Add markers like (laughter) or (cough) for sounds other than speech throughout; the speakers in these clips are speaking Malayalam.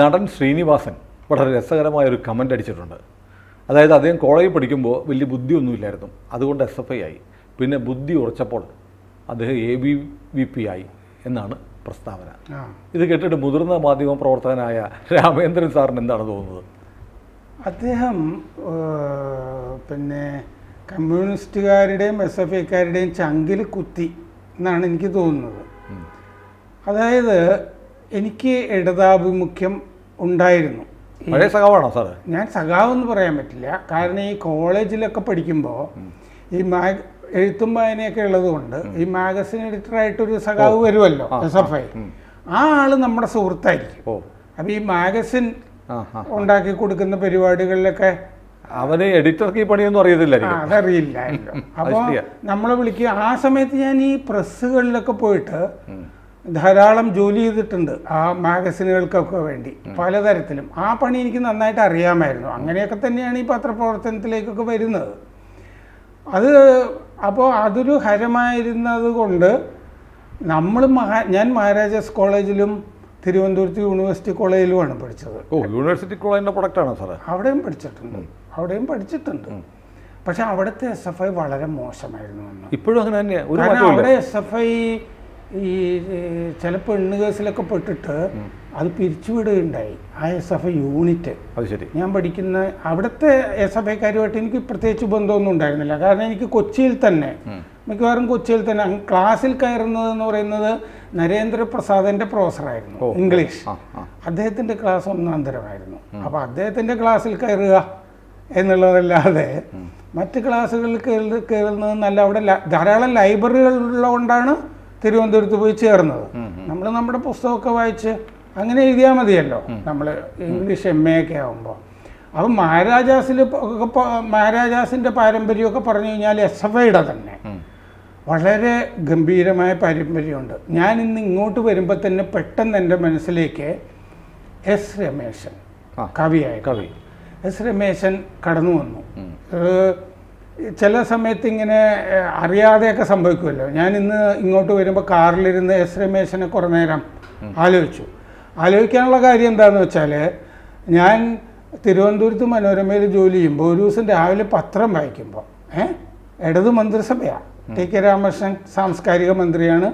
നടൻ ശ്രീനിവാസൻ വളരെ രസകരമായ ഒരു കമന്റ് അടിച്ചിട്ടുണ്ട്. അതായത് അദ്ദേഹം കോളേജിൽ പഠിക്കുമ്പോൾ വലിയ ബുദ്ധിയൊന്നുമില്ലായിരുന്നു. അതുകൊണ്ട് എസ് എഫ് ഐ ആയി. പിന്നെ ബുദ്ധി ഉറച്ചപ്പോൾ അദ്ദേഹം എ ബി വി പി ആയി എന്നാണ് പ്രസ്താവന. ഇത് കേട്ടിട്ട് മുതിർന്ന മാധ്യമ പ്രവർത്തകനായ രാമേന്ദ്രൻ സാറിന് എന്താണ് തോന്നുന്നത്? അദ്ദേഹം പിന്നെ കമ്മ്യൂണിസ്റ്റുകാരുടെയും എസ് എഫ് ഐക്കാരുടെയും ചങ്കിൽ കുത്തി എന്നാണ് എനിക്ക് തോന്നുന്നത്. അതായത് എനിക്ക് ഇടതാഭിമുഖ്യം ഉണ്ടായിരുന്നു. പഴയ സഖാവാണോ സാർ ഞാൻ സഖാവെന്ന് പറയാൻ പറ്റില്ല. കാരണം ഈ കോളേജിലൊക്കെ പഠിക്കുമ്പോൾ ഈ മാഗ് എഴുത്തും വായനയൊക്കെ ഉള്ളതുകൊണ്ട് ഈ മാഗസിൻ എഡിറ്ററായിട്ടൊരു സഖാവ് വരുമല്ലോ എസ് എഫ് ഐ ആ ആൾ നമ്മുടെ സുഹൃത്തായിരിക്കും. അപ്പൊ ഈ മാഗസിൻ ഉണ്ടാക്കി കൊടുക്കുന്ന പരിപാടികളിലൊക്കെ അവന് എഡിറ്റർക്ക് ഈ പണിയൊന്നും അറിയത്തില്ല അതറിയില്ല അപ്പൊ അപ്പോൾ നമ്മളെ വിളിക്കുക. ആ സമയത്ത് ഞാൻ ഈ പ്രസ്സുകളിലൊക്കെ പോയിട്ട് ധാരാളം ജോലി ചെയ്തിട്ടുണ്ട് ആ മാഗസിനുകൾക്കൊക്കെ വേണ്ടി പലതരത്തിലും. ആ പണി എനിക്ക് നന്നായിട്ട് അറിയാമായിരുന്നു. അങ്ങനെയൊക്കെ തന്നെയാണ് ഈ പത്രപ്രവർത്തനത്തിലേക്കൊക്കെ വരുന്നത്. അത് അപ്പോൾ അതൊരു ഹരമായിരുന്നത് കൊണ്ട് നമ്മൾ മഹാ ഞാൻ മഹാരാജാസ് കോളേജിലും തിരുവനന്തപുരത്ത് യൂണിവേഴ്സിറ്റി കോളേജിലുമാണ് പഠിച്ചത്. യൂണിവേഴ്സിറ്റി കോളേജിന്റെ പ്രൊഡക്റ്റാണ് സാറേ? അവിടെയും പഠിച്ചിട്ടുണ്ട്. അവിടെയും പഠിച്ചിട്ടുണ്ട്. പക്ഷെ അവിടുത്തെ എസ് എഫ് ഐ വളരെ മോശമായിരുന്നു ഇപ്പോഴും അങ്ങനെ തന്നെ അവിടെ എസ് എഫ് ഐ ഈ ചില പെണ്ണ് കേസിലൊക്കെ പെട്ടിട്ട് അത് പിരിച്ചുവിടുകയുണ്ടായി ആ എസ് എഫ് ഐ യൂണിറ്റ്. അത് ശരി. ഞാൻ പഠിക്കുന്ന അവിടുത്തെ എസ് എഫ് ഐക്കാരുമായിട്ട് എനിക്ക് പ്രത്യേകിച്ച് ബന്ധമൊന്നും ഉണ്ടായിരുന്നില്ല. കാരണം എനിക്ക് കൊച്ചിയിൽ തന്നെ മിക്കവാറും കൊച്ചിയിൽ തന്നെ ക്ലാസ്സിൽ കയറുന്നത് എന്ന് പറയുന്നത് നരേന്ദ്രപ്രസാദിന്റെ പ്രൊഫസറായിരുന്നു ഇംഗ്ലീഷ്. അദ്ദേഹത്തിന്റെ ക്ലാസ് ഒന്നാം തരമായിരുന്നു. അപ്പൊ അദ്ദേഹത്തിന്റെ ക്ലാസ്സിൽ കയറുക എന്നുള്ളതല്ലാതെ മറ്റ് ക്ലാസ്സുകളിൽ കയറി കയറുന്നത് നല്ല അവിടെ ധാരാളം ലൈബ്രറികൾ ഉള്ളതുകൊണ്ടാണ് തിരുവനന്തപുരത്ത് പോയി ചേർന്നത്. നമ്മൾ നമ്മുടെ പുസ്തകമൊക്കെ വായിച്ച് അങ്ങനെ എഴുതിയാൽ മതിയല്ലോ. നമ്മൾ ഇംഗ്ലീഷ് എം എ ഒക്കെ ആകുമ്പോൾ അപ്പം മഹാരാജാസിൽ മഹാരാജാസിന്റെ പാരമ്പര്യമൊക്കെ പറഞ്ഞു കഴിഞ്ഞാൽ എസ് എഫ് ഐയുടെ തന്നെ. വളരെ ഗംഭീരമായ പാരമ്പര്യമുണ്ട്. ഞാൻ ഇന്ന് ഇങ്ങോട്ട് വരുമ്പോൾ തന്നെ പെട്ടെന്ന് എന്റെ മനസ്സിലേക്ക് എസ് രമേശൻ. കവിയായി. കവി. എസ് രമേശൻ കടന്നു വന്നു. ചില സമയത്ത് ഇങ്ങനെ അറിയാതെയൊക്കെ സംഭവിക്കുമല്ലോ. ഞാൻ ഇന്ന് ഇങ്ങോട്ട് വരുമ്പോൾ കാറിലിരുന്ന് എസ് രമേശനെ കുറേ നേരം ആലോചിച്ചു. ആലോചിക്കാനുള്ള കാര്യം എന്താണെന്ന് വെച്ചാൽ ഞാൻ തിരുവനന്തപുരത്ത് മനോരമയിൽ ജോലി ചെയ്യുമ്പോൾ ഒരു ദിവസം രാവിലെ പത്രം വായിക്കുമ്പോൾ ഏഹ് ഇടതു മന്ത്രിസഭയാണ് ടി കെ രാമകൃഷ്ണൻ സാംസ്കാരിക മന്ത്രിയാണ്.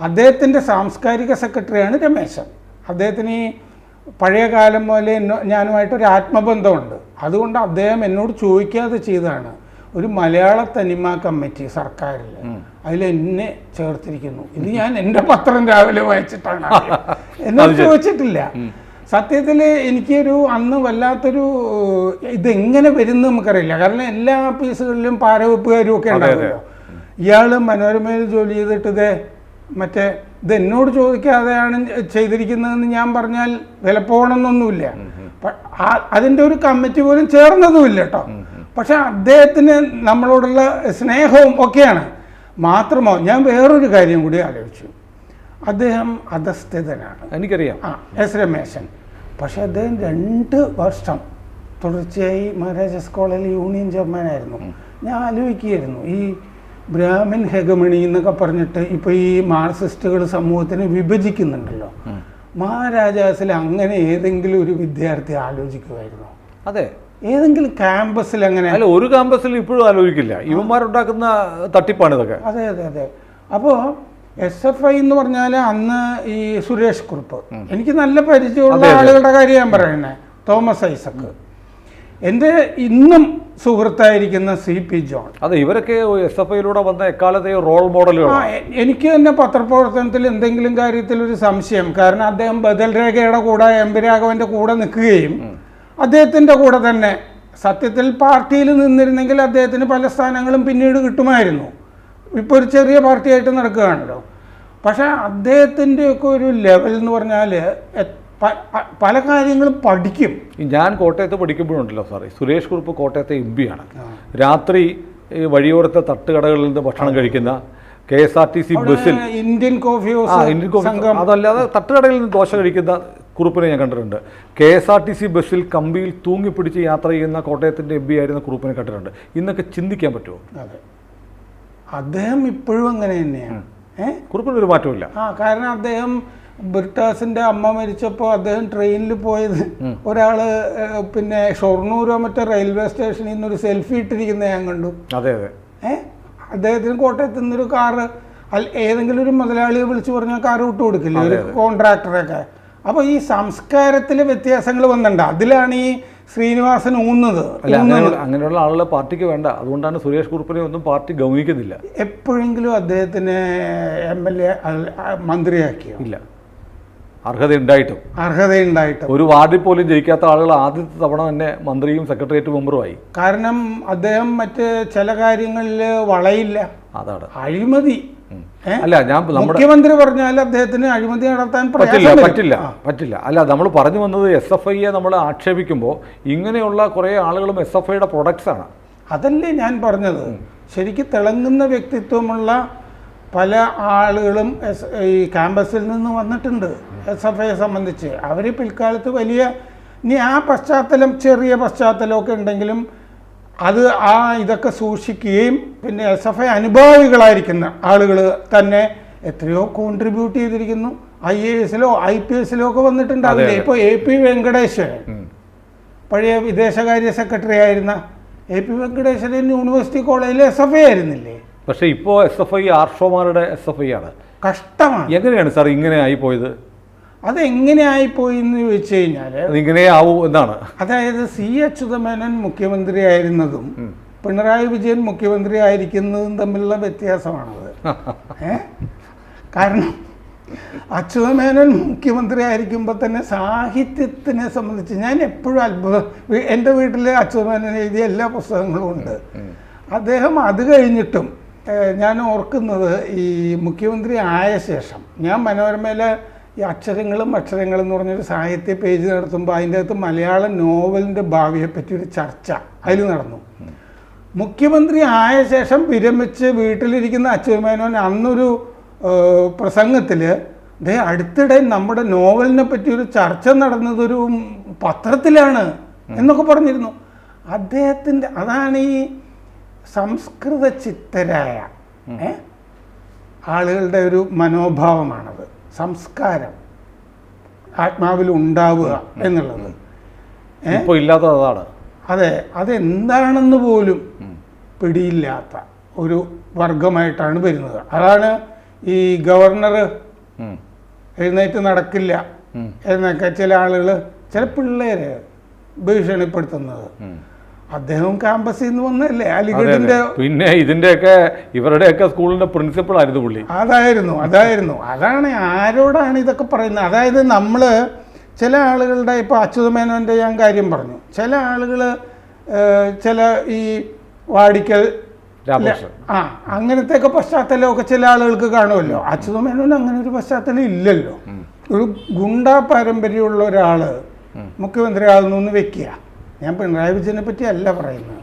അദ്ദേഹത്തിന്റെ സാംസ്കാരിക സെക്രട്ടറിയാണ് രമേശൻ. അദ്ദേഹത്തിന് ഈ പഴയ കാലം പോലെ എന്നോ ഞാനുമായിട്ടൊരു ആത്മബന്ധമുണ്ട്. അതുകൊണ്ട് അദ്ദേഹം എന്നോട് ചോദിക്കാതെ ചെയ്തതാണ്. ഒരു മലയാള തനിമ കമ്മിറ്റി സർക്കാരിൽ അതിൽ എന്നെ ചേർത്തിരിക്കുന്നു. ഇത് ഞാൻ എന്റെ പത്രം രാവിലെ വായിച്ചിട്ടാണ്. എന്നോട് ചോദിച്ചിട്ടില്ല. സത്യത്തിൽ എനിക്കൊരു അന്ന് വല്ലാത്തൊരു ഇതെങ്ങനെ വരുന്നു നമുക്കറിയില്ല. കാരണം എല്ലാ ഓഫീസുകളിലും പാരവെപ്പുകാരും ഒക്കെ ഉണ്ടാവുമല്ലോ ഇയാൾ മനോരമയിൽ ജോലി ചെയ്തിട്ട് ഇതേ മറ്റേ ഇത് എന്നോട് ചോദിക്കാതെയാണ് ചെയ്തിരിക്കുന്നതെന്ന് ഞാൻ പറഞ്ഞാൽ വിലപ്പോണമെന്നൊന്നുമില്ല അതിന്റെ അതിന്റെ ഒരു കമ്മിറ്റി പോലും ചേർന്നതുമില്ല കേട്ടോ പക്ഷെ അദ്ദേഹത്തിന് നമ്മളോടുള്ള സ്നേഹവും ഒക്കെയാണ്. മാത്രമോ ഞാൻ വേറൊരു കാര്യം കൂടി ആലോചിച്ചു. അദ്ദേഹം അധസ്ഥിതനാണ്. എനിക്കറിയാം. ആ എസ് രമേശൻ. പക്ഷെ അദ്ദേഹം രണ്ട് വർഷം തുടർച്ചയായി മഹാരാജാസ് കോളേജിൽ യൂണിയൻ ചെയർമാനായിരുന്നു ഞാൻ ആലോചിക്കുകയായിരുന്നു. ഈ ബ്രാഹ്മിൻ ഹെഗമണി എന്നൊക്കെ പറഞ്ഞിട്ട് ഇപ്പൊ ഈ മാർക്സിസ്റ്റുകൾ സമൂഹത്തിനെ വിഭജിക്കുന്നുണ്ടല്ലോ. മഹാരാജാസിൽ അങ്ങനെ ഏതെങ്കിലും ഒരു വിദ്യാർത്ഥി ആലോചിക്കുമായിരുന്നു. അതെ. ഏതെങ്കിലും ക്യാമ്പസിൽ അങ്ങനെ അല്ല ഒരു ക്യാമ്പസിൽ ഇപ്പോഴും ആലോചിക്കില്ല. ഇവന്മാരുണ്ടാക്കുന്ന തട്ടിപ്പാണ് ഇതൊക്കെ. അതെ അതെ അതെ. അപ്പോൾ എസ് എഫ് ഐ എന്ന് പറഞ്ഞാൽ അന്ന് ഈ സുരേഷ് കുറുപ്പ്. എനിക്ക് നല്ല പരിചയമുള്ള ആളുകളുടെ കാര്യം ഞാൻ പറയുന്നത് തോമസ് ഐസക്ക്. എന്റെ ഇന്നും സുഹൃത്തായിരിക്കുന്ന സി പി ജോൺ. അതെ ഇവരൊക്കെ എസ് എഫ് ഐയിലൂടെ വന്ന എക്കാലത്തെ റോൾ മോഡലുകൾ എനിക്ക് തന്നെ പത്രപ്രവർത്തനത്തിൽ എന്തെങ്കിലും കാര്യത്തിൽ ഒരു സംശയം. കാരണം അദ്ദേഹം ബദൽ രേഖയുടെ കൂടെ എം പി രാഘവന്റെ കൂടെ നിൽക്കുകയും അദ്ദേഹത്തിന്റെ കൂടെ തന്നെ സത്യത്തിൽ പാർട്ടിയിൽ നിന്നിരുന്നെങ്കിൽ അദ്ദേഹത്തിന് പല സ്ഥാനങ്ങളും പിന്നീട് കിട്ടുമായിരുന്നു. ഇപ്പോൾ ഒരു ചെറിയ പാർട്ടിയായിട്ട് നടക്കുകയാണല്ലോ. പക്ഷേ അദ്ദേഹത്തിന്റെയൊക്കെ ഒരു ലെവൽ എന്ന് പറഞ്ഞാൽ പല കാര്യങ്ങളും പഠിക്കും. ഞാൻ കോട്ടയത്ത് പഠിക്കുമ്പോഴുണ്ടല്ലോ സാറേ. സുരേഷ് കുറുപ്പ് കോട്ടയത്തെ എം ആണ്. രാത്രി ഈ വഴിയോരത്തെ തട്ടുകടകളിൽ നിന്ന് ഭക്ഷണം കഴിക്കുന്ന K S R T C ബസ്സിൽ ഇന്ത്യൻ കോഫി ഇന്ത്യൻ കോഫി അതല്ലാതെ തട്ടുകടയിൽ നിന്ന് ദോശ കഴിക്കുന്ന കുറുപ്പിനെ ഞാൻ കണ്ടിട്ടുണ്ട്. K S R T C ബസ്സിൽ കമ്പിയിൽ തൂങ്ങിപ്പിടിച്ച് യാത്ര ചെയ്യുന്ന കോട്ടയത്തിന്റെ എം പി ആയിരുന്ന കുറുപ്പിനെ കണ്ടിട്ടുണ്ട്. ഇന്നൊക്കെ ചിന്തിക്കാൻ പറ്റുമോ? അതെ. അദ്ദേഹം ഇപ്പോഴും അങ്ങനെ തന്നെയാണ്. ഏഹ് കുറുപ്പിന് ഒരു മാറ്റമില്ല ആ കാരണം അദ്ദേഹം ബ്രിട്ടാസിന്റെ അമ്മ മരിച്ചപ്പോൾ അദ്ദേഹം ട്രെയിനിൽ പോയത് ഒരാൾ പിന്നെ ഷൊർണൂരോ മറ്റോ റെയിൽവേ സ്റ്റേഷനിൽ നിന്ന് ഒരു സെൽഫി ഇട്ടിരിക്കുന്ന ഞാൻ കണ്ടു. അതെ അതെ. ഏഹ് അദ്ദേഹത്തിന് കോട്ടയത്ത് നിന്നൊരു കാറ് അല്ല ഏതെങ്കിലും ഒരു മുതലാളിയെ വിളിച്ചു പറഞ്ഞാൽ കാറ് വിട്ടു കൊടുക്കില്ല ഒരു കോൺട്രാക്ടറൊക്കെ അപ്പോൾ ഈ സംസ്കാരത്തിൽ വ്യത്യാസങ്ങൾ വന്നിട്ടുണ്ട്. അതിലാണ് ഈ ശ്രീനിവാസൻ ഊന്നത് അങ്ങനെയുള്ള ആളുകളെ പാർട്ടിക്ക് വേണ്ട. അതുകൊണ്ടാണ് സുരേഷ് കുറുപ്പിനെ ഒന്നും പാർട്ടി ഗൗനിക്കുന്നില്ല. എപ്പോഴെങ്കിലും അദ്ദേഹത്തിന് എം എൽ എ മന്ത്രിയാക്കിയോ? ഇല്ല. അർഹതയുണ്ടായിട്ടും. അർഹതയുണ്ടായിട്ടും. ഒരു വാർഡിൽ പോലും ജയിക്കാത്ത ആളുകൾ ആദ്യത്തെ തവണ തന്നെ മന്ത്രിയും സെക്രട്ടേറിയറ്റ് മെമ്പറുമായി. കാരണം അദ്ദേഹം മറ്റ് ചില കാര്യങ്ങളിൽ വളയില്ല. അതാണ്. അഴിമതി? അല്ല ഞാൻ മുഖ്യമന്ത്രി പറഞ്ഞാൽ അദ്ദേഹത്തിന് അഴിമതി നടത്താൻ പറ്റില്ല പറ്റില്ല പറ്റില്ല. അല്ല നമ്മൾ പറഞ്ഞു വന്നത് എസ് എഫ് ഐയെ നമ്മൾ ആക്ഷേപിക്കുമ്പോൾ ഇങ്ങനെയുള്ള കുറേ ആളുകളും എസ് എഫ് ഐയുടെ പ്രൊഡക്ട്സ് ആണ്. അതല്ലേ ഞാൻ പറഞ്ഞത്. ശരിക്കും തിളങ്ങുന്ന വ്യക്തിത്വമുള്ള പല ആളുകളും എസ് ഈ ക്യാമ്പസിൽ നിന്ന് വന്നിട്ടുണ്ട് എസ് എഫ് ഐയെ സംബന്ധിച്ച്. അവർ പിൽക്കാലത്ത് വലിയ ഇനി ആ പശ്ചാത്തലം ചെറിയ പശ്ചാത്തലമൊക്കെ ഉണ്ടെങ്കിലും അത് ആ ഇതൊക്കെ സൂക്ഷിക്കുകയും പിന്നെ എസ് എഫ് ഐ അനുഭാവികളായിരിക്കുന്ന ആളുകൾ തന്നെ എത്രയോ കോൺട്രിബ്യൂട്ട് ചെയ്തിരിക്കുന്നു. ഐ എ എസിലോ ഐ പി എസിലോ ഒക്കെ വന്നിട്ടുണ്ടാവില്ലേ? ഇപ്പോൾ എ പി വെങ്കടേശ്വരൻ. പഴയ വിദേശകാര്യ സെക്രട്ടറി ആയിരുന്ന എ പി വെങ്കടേശ്വരൻ യൂണിവേഴ്സിറ്റി കോളേജിൽ എസ് എഫ് ഐ ആയിരുന്നില്ലേ? പക്ഷേ ഇപ്പോൾ എസ് എഫ് ഐ ആർഷോമാരുടെ എസ് എഫ് ഐ ആണ്. കഷ്ടമാണ്. എങ്ങനെയാണ് സാർ ഇങ്ങനെ ആയി അതെങ്ങനെ ആയിപ്പോയി എന്ന് ചോദിച്ചു കഴിഞ്ഞാൽ ആവും എന്നാണ്. അതായത് സി അച്യുതമേനോൻ മുഖ്യമന്ത്രിയായിരുന്നതും പിണറായി വിജയൻ മുഖ്യമന്ത്രി ആയിരിക്കുന്നതും തമ്മിലുള്ള വ്യത്യാസമാണത്. (laughs) കാരണം അച്യുതമേനോൻ മുഖ്യമന്ത്രി ആയിരിക്കുമ്പോൾ തന്നെ സാഹിത്യത്തിനെ സംബന്ധിച്ച് ഞാൻ എപ്പോഴും അത്ഭുതം എന്റെ വീട്ടിൽ അച്യുതമേനൻ എഴുതിയ എല്ലാ പുസ്തകങ്ങളും ഉണ്ട്. അദ്ദേഹം അത് കഴിഞ്ഞിട്ടും ഞാൻ ഓർക്കുന്നത് ഈ മുഖ്യമന്ത്രി ആയ ശേഷം ഞാൻ മനോരമയിലെ ഈ അക്ഷരങ്ങളും അക്ഷരങ്ങളും എന്ന് പറഞ്ഞൊരു സാഹിത്യ പേജ് നടത്തുമ്പോൾ അതിന്റെ അകത്ത് മലയാള നോവലിന്റെ ഭാവിയെപ്പറ്റി ഒരു ചർച്ച അതിൽ നടന്നു. മുഖ്യമന്ത്രി ആയ ശേഷം വിരമിച്ച് വീട്ടിലിരിക്കുന്ന അച്യുതമേനോൻ അന്നൊരു പ്രസംഗത്തിൽ ദേ അടുത്തിടെ നമ്മുടെ നോവലിനെ പറ്റി ഒരു ചർച്ച നടന്നതൊരു പത്രത്തിലാണ് എന്നൊക്കെ പറഞ്ഞിരുന്നു. അദ്ദേഹത്തിന്റെ അതാണ് ഈ സംസ്കൃത ചിത്തരായ ആളുകളുടെ ഒരു മനോഭാവമാണത്. സംസ്കാരം ആത്മാവിൽ ഉണ്ടാവുക എന്നുള്ളത്. ഇല്ലാത്തതാണ് ഇപ്പോൾ ഇല്ലാത്തത് അതാണ്. അതെ അതെന്താണെന്ന് പോലും പിടിയില്ലാത്ത ഒരു വർഗമായിട്ടാണ് വരുന്നത്. അതാണ് ഈ ഗവർണർ. എഴുന്നേറ്റ് നടക്കില്ല എന്നൊക്കെ ചില ആളുകൾ ചില പിള്ളേരെ ഭീഷണിപ്പെടുത്തുന്നത്. അദ്ദേഹം ക്യാമ്പസിൽ നിന്ന് വന്നല്ലേ അലിഗഡിന്റെ. പിന്നെ ഇതിന്റെയൊക്കെ ഇവരുടെയൊക്കെ സ്കൂളിന്റെ പ്രിൻസിപ്പൾ ആയിരുന്നു പുള്ളി. അതായിരുന്നു അതായിരുന്നു. അതാണ് ആരോടാണ് ഇതൊക്കെ പറയുന്നത്? അതായത് നമ്മൾ ചില ആളുകളുടെ ഇപ്പോൾ അച്യുതമേനോന്റെ ഞാൻ കാര്യം പറഞ്ഞു. ചില ആളുകൾ ചില ഈ വാടിക്കൽ ആ അങ്ങനത്തെ ഒക്കെ പശ്ചാത്തലമൊക്കെ ചില ആളുകൾക്ക് കാണുമല്ലോ. അച്യുതമേനോന് അങ്ങനെ ഒരു പശ്ചാത്തലം ഇല്ലല്ലോ. ഒരു ഗുണ്ടാ പാരമ്പര്യമുള്ള ഒരാൾ മുഖ്യമന്ത്രി ആകുന്നു എന്ന് വെക്കുക. ഞാൻ പിണറായി വിജയനെ പറ്റി അല്ല പറയുന്നത്.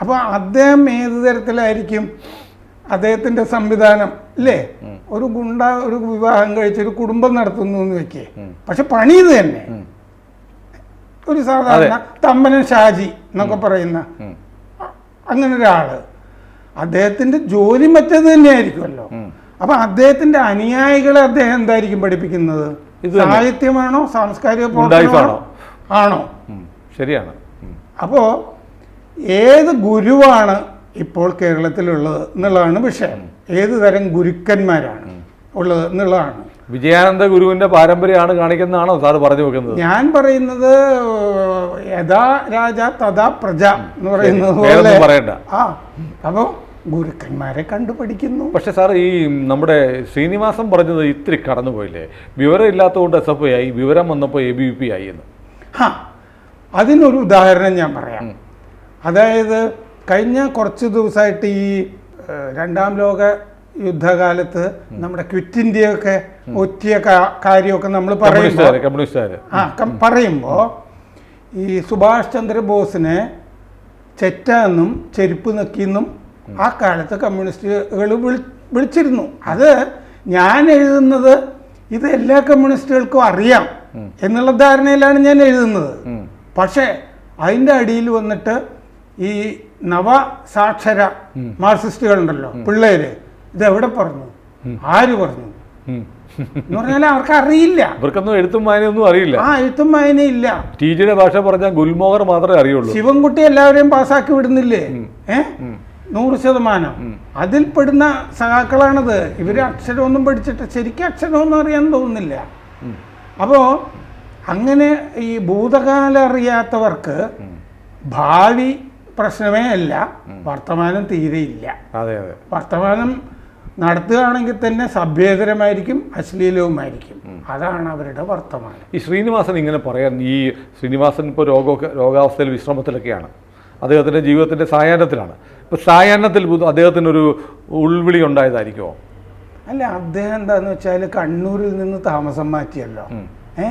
അപ്പോൾ അദ്ദേഹം ഏത് തരത്തിലായിരിക്കും അദ്ദേഹത്തിന്റെ സംവിധാനം ഇല്ലേ ഒരു ഗുണ്ട ഒരു വിവാഹം കഴിച്ച് ഒരു കുടുംബം നടത്തുന്നു എന്ന് വെക്കേ. പക്ഷെ പണി ഇത് തന്നെ. ഒരു സാധാരണ തമ്മനൻ ഷാജി എന്നൊക്കെ പറയുന്ന അങ്ങനെ ഒരാൾ. അദ്ദേഹത്തിന്റെ ജോലി മറ്റത് തന്നെയായിരിക്കുമല്ലോ. അപ്പൊ അദ്ദേഹത്തിന്റെ അനുയായികളെ അദ്ദേഹം എന്തായിരിക്കും പഠിപ്പിക്കുന്നത്? സാഹിത്യമാണോ സാംസ്കാരിക? പ്രവർത്തനമാണോ? ആണോ. ശരിയാണ്. അപ്പോൾ അപ്പോ ഏത് ഗുരുവാണ് ഇപ്പോൾ കേരളത്തിലുള്ളത് എന്നുള്ളതാണ് വിഷയം. ഏത് തരം ഗുരുക്കന്മാരാണ് ഉള്ളത് എന്നുള്ളതാണ്. വിജയാനന്ദ ഗുരുവിന്റെ പാരമ്പര്യമാണ് കാണിക്കുന്നതാണോ സാർ പറഞ്ഞു വെക്കുന്നത്? ഞാൻ പറയുന്നത് യഥാ രാജ തഥാ പ്രജ എന്ന് പറയുന്നത് പറയണ്ട. ആ അപ്പോൾ ഗുരുക്കന്മാരെ കണ്ടുപഠിക്കുന്നു. പക്ഷെ സാർ ഈ നമ്മുടെ ശ്രീനിവാസം പറഞ്ഞത് ഇത്തിരി കടന്നുപോയില്ലേ? വിവരം ഇല്ലാത്തതുകൊണ്ട് എസ് എഫ് ഐ ആയി വിവരം വന്നപ്പോൾ എ ബി വി പി ആയി എന്ന്. ഹാ അതിനൊരു ഉദാഹരണം ഞാൻ പറയാം. അതായത് കഴിഞ്ഞ കുറച്ച് ദിവസമായിട്ട് ഈ രണ്ടാം ലോക യുദ്ധകാലത്ത് നമ്മുടെ ക്വിറ്റ് ഇന്ത്യയൊക്കെ ഒറ്റിയ കാ- കാര്യമൊക്കെ നമ്മൾ പറയുമ്പോൾ ആ പറയുമ്പോൾ ഈ സുഭാഷ് ചന്ദ്രബോസിനെ ചെറ്റ എന്നും ചെരുപ്പ് നക്കിയെന്നും ആ കാലത്ത് കമ്മ്യൂണിസ്റ്റുകൾ വിളിച്ചിരുന്നു. അത് ഞാൻ എഴുതുന്നത് ഇത് എല്ലാ കമ്മ്യൂണിസ്റ്റുകൾക്കും അറിയാം എന്നുള്ള ധാരണയിലാണ് ഞാൻ എഴുതുന്നത്. പക്ഷേ അതിന്റെ അടിയിൽ വന്നിട്ട് ഈ നവ സാക്ഷര നവസാക്ഷര മാർക്സിസ്റ്റുകളുണ്ടല്ലോ പിള്ളേര് ഇതെവിടെ പറഞ്ഞു? ആര് പറഞ്ഞു. എന്ന് പറഞ്ഞാൽ അവർക്ക് അറിയില്ല ഇവർക്കൊന്നും എഴുത്തും വായനയൊന്നും അറിയില്ല. ആ എഴുത്തും വായനയില്ല ഇല്ല. ടീച്ചറുടെ ഭാഷ പറഞ്ഞാൽ ഗുൽമോഹർ മാത്രമേ അറിയുള്ളൂ. ശിവൻകുട്ടി എല്ലാവരെയും പാസ്സാക്കി വിടുന്നില്ലേ? ഏഹ് നൂറ് ശതമാനം. അതിൽ പെടുന്ന സഖാക്കളാണത്. ഇവർ അക്ഷരമൊന്നും പഠിച്ചിട്ട് ശരിക്കും അക്ഷരമൊന്നും അറിയാൻ തോന്നുന്നില്ല. അപ്പോ അങ്ങനെ ഈ ഭൂതകാലം അറിയാത്തവർക്ക് ഭാവി പ്രശ്നമേ അല്ല. വർത്തമാനം തീരെയില്ല അതെ അതെ. വർത്തമാനം നടത്തുകയാണെങ്കിൽ തന്നെ സഭ്യേതരമായിരിക്കും അശ്ലീലവുമായിരിക്കും. അതാണ് അവരുടെ വർത്തമാനം. ഈ ശ്രീനിവാസൻ ഇങ്ങനെ പറയാൻ ഈ ശ്രീനിവാസൻ ഇപ്പോൾ രോഗമൊക്കെ രോഗാവസ്ഥയിൽ വിശ്രമത്തിലൊക്കെയാണ്. അദ്ദേഹത്തിന്റെ ജീവിതത്തിന്റെ സായാഹ്നത്തിലാണ്. ഇപ്പോൾ സായാഹ്നത്തിൽ അദ്ദേഹത്തിന് അദ്ദേഹത്തിനൊരു ഉൾവിളി ഉണ്ടായതായിരിക്കുമോ അല്ല അദ്ദേഹം എന്താന്ന് വെച്ചാൽ കണ്ണൂരിൽ നിന്ന് താമസം മാറ്റിയല്ലോ. ഏ?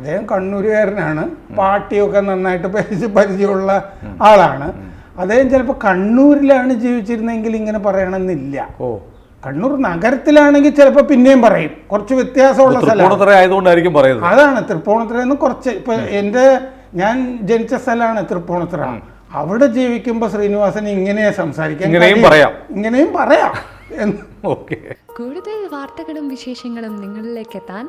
അദ്ദേഹം കണ്ണൂരുകാരനാണ്. പാട്ടിയൊക്കെ നന്നായിട്ട് പരിചയ പരിചയമുള്ള ആളാണ്. അദ്ദേഹം ചിലപ്പോൾ കണ്ണൂരിലാണ് ജീവിച്ചിരുന്നെങ്കിൽ ഇങ്ങനെ പറയണമെന്നില്ല. ഓ. കണ്ണൂർ നഗരത്തിലാണെങ്കിൽ ചിലപ്പോൾ പിന്നെയും പറയും. കുറച്ച് വ്യത്യാസമുള്ള പറയുന്നത്. അതാണ് തൃപ്പൂണിത്തുറ എന്ന് കുറച്ച് ഇപ്പൊ എന്റെ ഞാൻ ജനിച്ച സ്ഥലമാണ് തൃപ്പൂണിത്തുറ. അവിടെ ജീവിക്കുമ്പോൾ ശ്രീനിവാസൻ ഇങ്ങനെയാ സംസാരിക്കാൻ ഇങ്ങനെയും പറയാം. ഇങ്ങനെയും പറയാം. കൂടുതൽ വാർത്തകളും വിശേഷങ്ങളും നിങ്ങളിലേക്ക് എത്താൻ